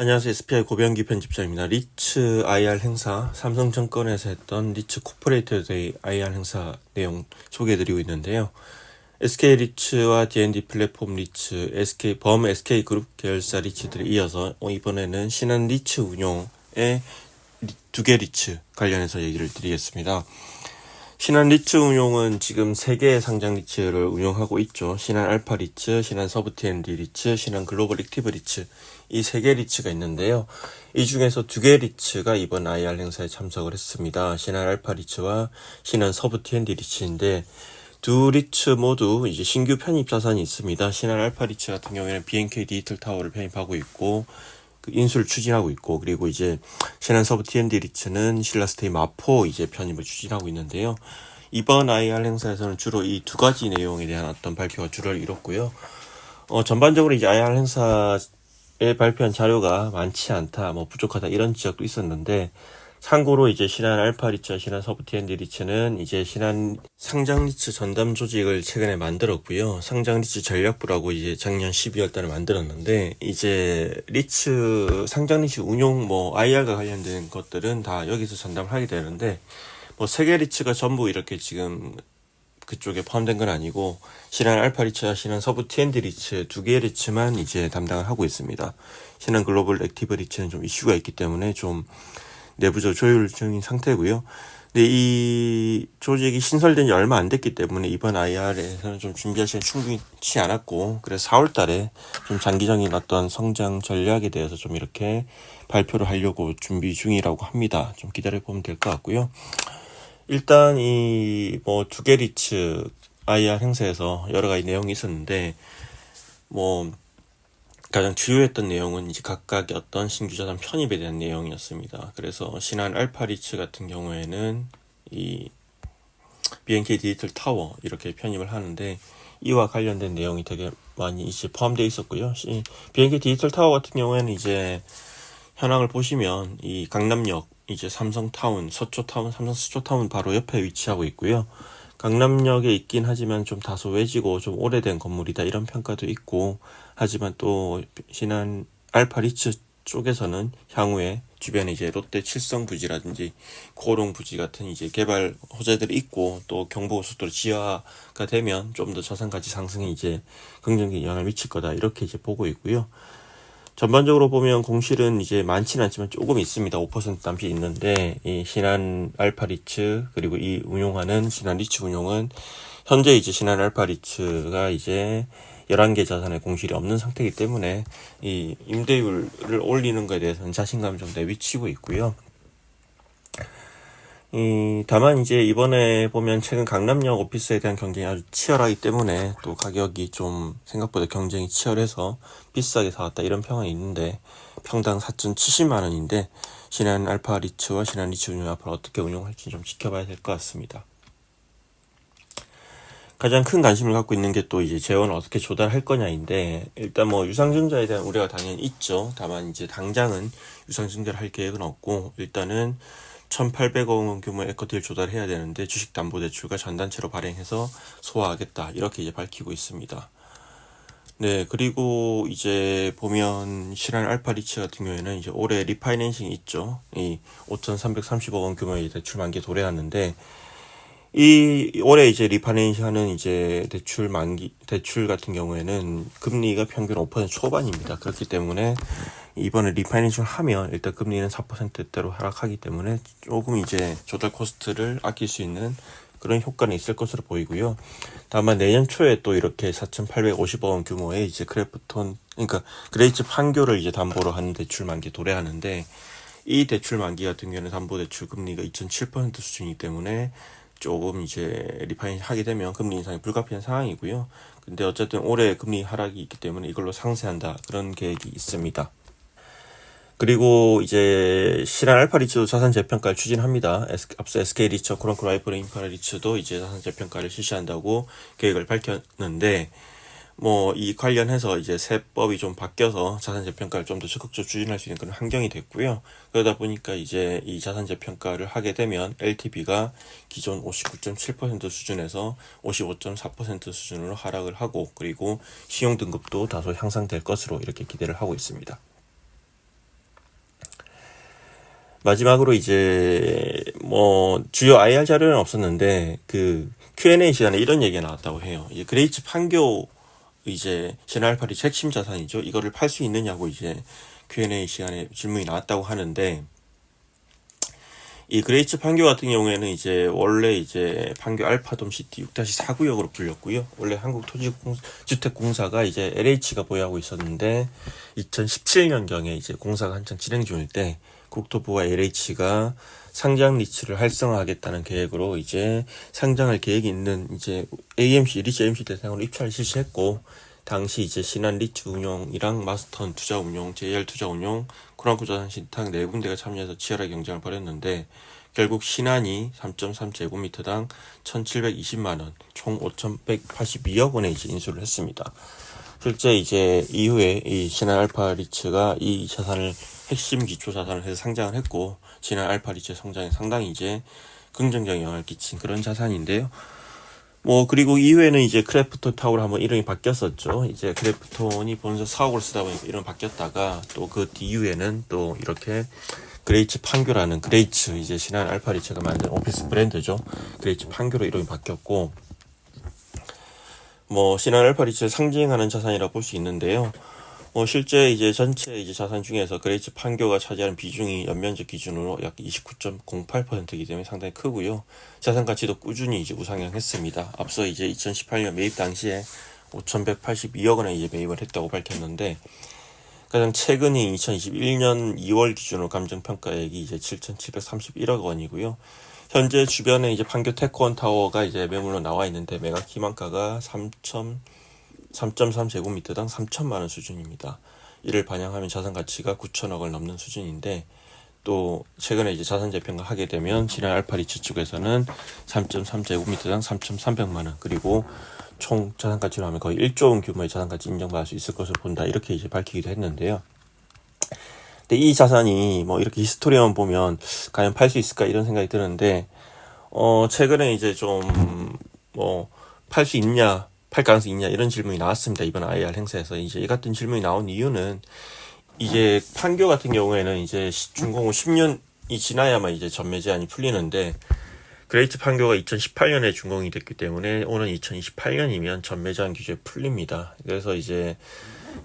안녕하세요. SPI 고병기 편집자입니다. 리츠 IR 행사, 삼성증권에서 했던 리츠 코퍼레이터 데이 IR 행사 내용 소개해드리고 있는데요. SK 리츠와 D&D 플랫폼 리츠, SK 범 SK 그룹 계열사 리츠들이 이어서 이번에는 신한 리츠 운용의 두 개 리츠 관련해서 얘기를 드리겠습니다. 신한 리츠 운용은 지금 세 개의 상장 리츠를 운용하고 있죠. 신한 알파 리츠, 신한 서브TND 리츠, 신한 글로벌 액티브 리츠 이 세 개 리츠가 있는데요. 이 중에서 두 개 리츠가 이번 IR 행사에 참석을 했습니다. 신한 알파 리츠와 신한 서브TND 리츠인데 두 리츠 모두 이제 신규 편입 자산이 있습니다. 신한 알파 리츠 같은 경우에는 BNK 디지털 타워를 편입하고 있고 그 인수를 추진하고 있고 그리고 이제 신한 서브 TND 리츠는 신라스테이 마포 이제 편입을 추진하고 있는데요. 이번 IR 행사에서는 주로 이 두 가지 내용에 대한 어떤 발표가 주를 이뤘고요. 어, 전반적으로 이제 IR 행사에 발표한 자료가 많지 않다, 뭐 부족하다 이런 지적도 있었는데 참고로 이제 신한 알파 리츠와 신한 서브 TND 리츠는 이제 신한 상장 리츠 전담 조직을 최근에 만들었고요. 상장 리츠 전략부라고 이제 작년 12월 달에 만들었는데 이제 리츠 상장 리츠 운용 뭐 IR과 관련된 것들은 다 여기서 전담을 하게 되는데 뭐 세계 리츠가 전부 이렇게 지금 그쪽에 포함된 건 아니고 신한 알파 리츠와 신한 서브 TND 리츠 두 개의 리츠만 이제 담당을 하고 있습니다. 신한 글로벌 액티브 리츠는 좀 이슈가 있기 때문에 좀 내부적 조율 중인 상태고요. 근데 이 조직이 신설된 지 얼마 안 됐기 때문에 이번 IR에서는 좀 준비할 시간이 충분치 않았고 그래서 4월 달에 좀 장기적인 어떤 성장 전략에 대해서 좀 이렇게 발표를 하려고 준비 중이라고 합니다. 좀 기다려 보면 될 것 같고요. 일단 이 뭐두개 리츠 IR 행사에서 여러 가지 내용이 있었는데 뭐 가장 주요했던 내용은 이제 각각의 어떤 신규 자산 편입에 대한 내용이었습니다. 그래서 신한 알파리츠 같은 경우에는 이 BNK 디지털 타워 이렇게 편입을 하는데 이와 관련된 내용이 되게 많이 이제 포함되어 있었고요. BNK 디지털 타워 같은 경우에는 이제 현황을 보시면 이 강남역 이제 삼성타운, 서초타운, 삼성 서초타운 바로 옆에 위치하고 있고요. 강남역에 있긴 하지만 좀 다소 외지고 좀 오래된 건물이다 이런 평가도 있고 하지만 또 신한 알파 리츠 쪽에서는 향후에 주변에 이제 롯데 칠성 부지라든지 고롱 부지 같은 이제 개발 호재들이 있고 또 경부고속도로 지하가 되면 좀 더 자산 가치 상승에 이제 긍정적인 영향을 미칠 거다 이렇게 이제 보고 있고요. 전반적으로 보면 공실은 이제 많지는 않지만 조금 있습니다. 5% 남짓 있는데 이 신한 알파리츠 그리고 이 운용하는 신한 리츠 운용은 현재 이제 신한 알파리츠가 이제 11개 자산의 공실이 없는 상태이기 때문에 이 임대율을 올리는 것에 대해서는 자신감을 좀 내비치고 있고요. 이, 다만 이제 이번에 보면 최근 강남역 오피스에 대한 경쟁이 아주 치열하기 때문에 또 가격이 좀 생각보다 경쟁이 치열해서 비싸게 사왔다 이런 평이 있는데 평당 4,070만 원인데 신한 알파 리츠와 신한 리츠 운용 앞으로 어떻게 운용할지 좀 지켜봐야 될 것 같습니다. 가장 큰 관심을 갖고 있는 게 또 이제 재원을 어떻게 조달할 거냐인데 일단 뭐 유상증자에 대한 우려가 당연히 있죠. 다만 이제 당장은 유상증자를 할 계획은 없고 일단은 1,800억 원 규모의 에코티를 조달해야 되는데 주식담보대출과 전단체로 발행해서 소화하겠다 이렇게 이제 밝히고 있습니다. 네 그리고 이제 보면 실한 알파리츠 같은 경우에는 이제 올해 리파이낸싱이 있죠. 이 5,330억 원 규모의 대출 만기 도래하는데 이 올해 이제 리파이낸싱 하는 이제 대출 만기 대출 같은 경우에는 금리가 평균 5% 초반입니다. 그렇기 때문에 이번에 리파이낸싱 하면 일단 금리는 4%대로 하락하기 때문에 조금 이제 조달 코스트를 아낄 수 있는 그런 효과는 있을 것으로 보이고요. 다만 내년 초에 또 이렇게 4,850억 원 규모의 이제 크래프톤, 그러니까 그레이츠 판교를 이제 담보로 하는 대출 만기 도래하는데 이 대출 만기 같은 경우는 담보 대출 금리가 2.7% 수준이기 때문에 조금 이제 리파인 하게 되면 금리 인상이 불가피한 상황이고요. 근데 어쨌든 올해 금리 하락이 있기 때문에 이걸로 상쇄한다 그런 계획이 있습니다. 그리고 이제 실한 알파리츠도 자산 재평가를 추진합니다. 앞서 SK 리처, 크론크 라이프 인파라 리츠도 이제 자산 재평가를 실시한다고 계획을 밝혔는데 뭐 이 관련해서 이제 세법이 좀 바뀌어서 자산 재평가를 좀 더 적극적으로 추진할 수 있는 그런 환경이 됐고요. 그러다 보니까 이제 이 자산 재평가를 하게 되면 LTV가 기존 59.7% 수준에서 55.4% 수준으로 하락을 하고 그리고 신용 등급도 다소 향상될 것으로 이렇게 기대를 하고 있습니다. 마지막으로 이제 뭐 주요 IR 자료는 없었는데 그 Q&A 시간에 이런 얘기가 나왔다고 해요. 이제 그레이츠 판교 이제 시나알파리 핵심 자산이죠. 이거를 팔 수 있느냐고 이제 Q&A 시간에 질문이 나왔다고 하는데 이 그레이츠 판교 같은 경우에는 이제 원래 이제 판교 알파돔 시티 6-4 구역으로 불렸고요. 원래 한국 토지주택공사가 이제 LH가 보유하고 있었는데 2017년 경에 이제 공사가 한창 진행 중일 때 국토부와 LH가 상장 리츠를 활성화하겠다는 계획으로 이제 상장할 계획이 있는 이제 AMC 리츠 AMC 대상으로 입찰을 실시했고 당시 이제 신한 리츠 운용이랑 마스턴 투자 운용, JR 투자 운용, 코란쿠 자산 신탁 네 군데가 참여해서 치열하게 경쟁을 벌였는데 결국 신한이 3.3제곱미터당 1,720만 원, 총 5,182억 원에 이제 인수를 했습니다. 실제 이제 이후에 이 신한 알파 리츠가 이 자산을 핵심 기초 자산을 해서 상장을 했고 신한 알파 리츠의 성장에 상당히 이제 긍정적인 영향을 끼친 그런 자산인데요. 뭐 그리고 이후에는 이제 크래프톤 타워로 한번 이름이 바뀌었었죠. 이제 크래프톤이 본사 사옥을 쓰다 보니까 이름 바뀌었다가 또 그 뒤이후에는 또 이렇게 그레이츠 판교라는 그레이츠 이제 신한 알파리츠가 만든 오피스 브랜드죠. 그레이츠 판교로 이름이 바뀌었고 뭐 신한 알파리츠를 상징하는 자산이라고 볼수 있는데요. 뭐 실제 이제 전체 이제 자산 중에서 그레이츠 판교가 차지하는 비중이 연면적 기준으로 약 29.08%이기 때문에 상당히 크고요. 자산 가치도 꾸준히 이제 우상향했습니다. 앞서 이제 2018년 매입 당시에 5,182억 원에 이제 매입을 했다고 밝혔는데 가장 최근이 2021년 2월 기준으로 감정 평가액이 이제 7,731억 원이고요. 현재 주변에 이제 판교 테크원 타워가 이제 매물로 나와 있는데 매각 희망가가 3 3.3 제곱미터당 3천만 원 수준입니다. 이를 반영하면 자산 가치가 9천억을 넘는 수준인데 또 최근에 이제 자산 재평가 하게 되면 지난 알파리츠 측에서는 3.3 제곱미터당 3,300만 원 그리고 총 자산 가치로 하면 거의 1조 원 규모의 자산 가치 인정받을 수 있을 것을 본다 이렇게 이제 밝히기도 했는데요. 근데 이 자산이 뭐 이렇게 히스토리만 보면 과연 팔 수 있을까 이런 생각이 드는데 어 최근에 이제 좀 뭐 팔 수 있냐 팔 가능성이 있냐 이런 질문이 나왔습니다. 이번 IR 행사에서 이제 이 같은 질문이 나온 이유는 이제 판교 같은 경우에는 이제 준공후 10년이 지나야만 이제 전매 제한이 풀리는데 그레이트 판교가 2018년에 준공이 됐기 때문에 오는 2028년이면 전매 제한 규제 풀립니다. 그래서 이제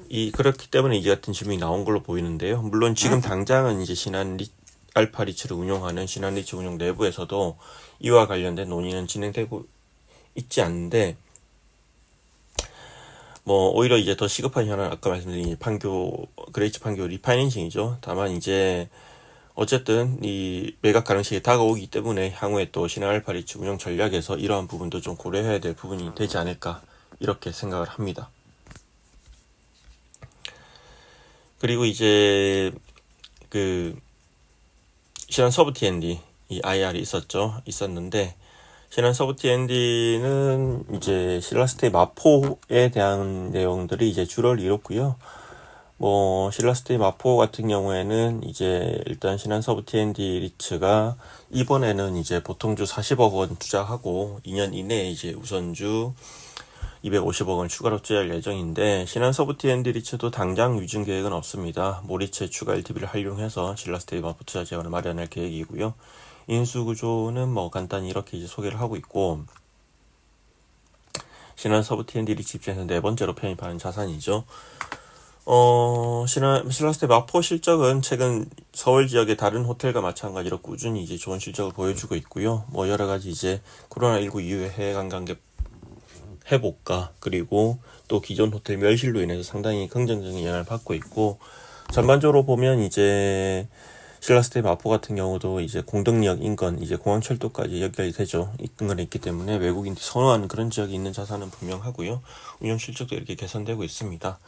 이 그렇기 때문에 이제 같은 질문이 나온 걸로 보이는데요. 물론 지금 당장은 이제 신한 리, 알파 리츠를 운용하는 신한 리츠 운용 내부에서도 이와 관련된 논의는 진행되고 있지 않는데 뭐 오히려 이제 더 시급한 현안 아까 말씀드린 판교 그레이츠 판교 리파이낸싱이죠. 다만 이제 어쨌든 이 매각 가능성이 다가오기 때문에 향후에 또 신한 알파 리츠 운영 전략에서 이러한 부분도 좀 고려해야 될 부분이 되지 않을까 이렇게 생각을 합니다. 그리고 이제 그 신한 서브 TND 이 IR이 있었죠. 있었는데 신한 서브 TND는 이제 신라스테이 마포에 대한 내용들이 이제 주를 이뤘고요. 뭐 신라스테이 마포 같은 경우에는 이제 일단 신한 서브 TND 리츠가 이번에는 이제 보통주 40억 원 투자하고 2년 이내에 이제 우선주 250억 원 추가로 투자할 예정인데 신한 서브 TND 리츠도 당장 유증 계획은 없습니다. 모리츠 추가 LTV를 활용해서 신라스테이 마포 투자 재원을 마련할 계획이고요. 인수 구조는 뭐 간단히 이렇게 이제 소개를 하고 있고 신한 서브 T&D 리츠 입장에서 네 번째로 편입하는 자산이죠. 어, 신한, 신라스테 마포 실적은 최근 서울 지역의 다른 호텔과 마찬가지로 꾸준히 이제 좋은 실적을 보여주고 있고요. 뭐 여러 가지 이제 코로나19 이후에 해외 관광객 회복과 그리고 또 기존 호텔 멸실로 인해서 상당히 긍정적인 영향을 받고 있고 전반적으로 보면 이제 신라스테 마포 같은 경우도 이제 공덕역 인근 이제 공항철도까지 연결이 되죠. 인근에 있기 때문에 외국인들이 선호하는 그런 지역이 있는 자산은 분명하고요. 운영 실적도 이렇게 개선되고 있습니다.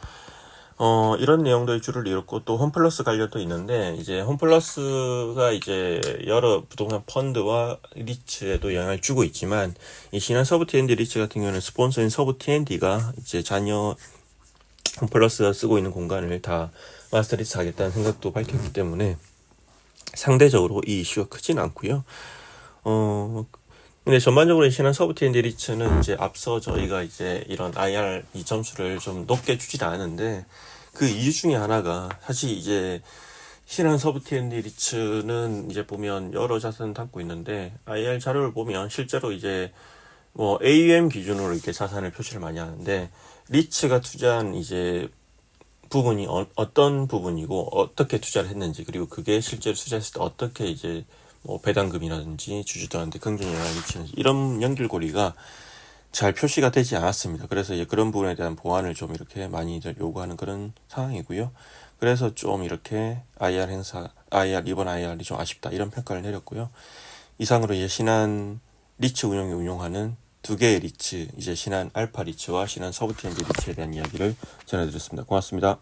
어, 이런 내용들이 주를 이뤘고 또 홈플러스 관련도 있는데 이제 홈플러스가 이제 여러 부동산 펀드와 리츠에도 영향을 주고 있지만 이 신한 서브 TND 리츠 같은 경우는 스폰서인 서브 TND가 이제 자녀 홈플러스가 쓰고 있는 공간을 다 마스터리스 하겠다는 생각도 밝혔기 때문에 상대적으로 이 이슈가 크진 않고요. 어, 근데 전반적으로 신한 서브 TND 리츠는 이제 앞서 저희가 이제 이런 IR 이 점수를 좀 높게 주진 않은데 그 이유 중에 하나가 사실 이제 신한 서브 TND 리츠는 이제 보면 여러 자산을 담고 있는데 IR 자료를 보면 실제로 이제 뭐 AUM 기준으로 이렇게 자산을 표시를 많이 하는데 리츠가 투자한 이제 부분이 어, 떤 부분이고 어떻게 투자를 했는지 그리고 그게 실제로 투자했을 때 어떻게 이제 뭐 배당금이라든지 주주들한테 긍정 영향을 미치는지 이런 연결고리가 잘 표시가 되지 않았습니다. 그래서 이제 그런 부분에 대한 보완을 좀 이렇게 많이 이제 요구하는 그런 상황이고요. 그래서 좀 이렇게 IR 행사, IR 이번 IR이 좀 아쉽다 이런 평가를 내렸고요. 이상으로 이제 신한 리츠 운영이 운용하는 두 개의 리츠, 이제 신한 알파 리츠와 신한 서브TND 리츠에 대한 이야기를 전해드렸습니다. 고맙습니다.